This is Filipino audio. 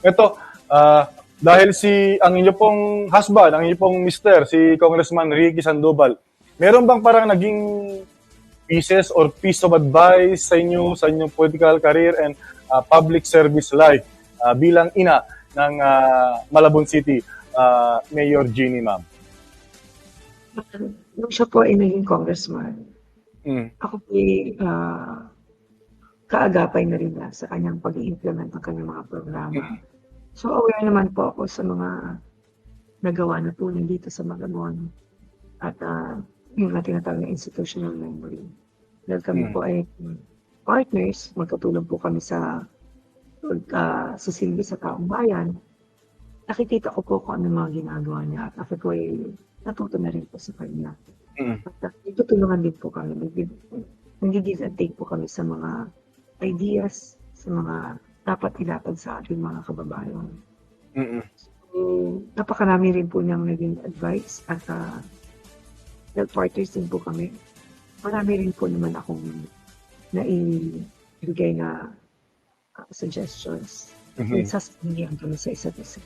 Ito, ah, dahil si ang inyo pong husband, ang inyo pong mister, si Congressman Ricky Sandoval, meron bang parang naging pieces or piece of advice sa inyo sa inyong political career and ah, public service life ah, bilang ina ng ah, Malabon City ah, Mayor Jeannie Ma'am? Nung siya po ay naging congressman, Mm. ako po ay ah, kaagapay na rin na sa kanyang pag-i-implement ng kanyang mga programa. So aware naman po ako sa mga nagawa na po niya dito sa Malabon at uh, yung na tinatawag na institutional memory. Dahil kami Mm. po ay partners, magkatulong po kami sa uh, sa silbi sa taong bayan. Nakikita ko po kung ano mga ginagawa niya at ako po ay natuto na rin po sa kanya. Mm. At uh, itutulungan din po kami. Nag-give and take po kami sa mga ideas, sa mga dapat ilapad sa ating mga kababayan. Mm-mm. So, napakarami rin po niyang naging advice at uh, health partners din po kami. Marami rin po naman akong naibigay na uh, suggestions. Mhm. Mm-hmm. Sasabihin kami sa isa't isa.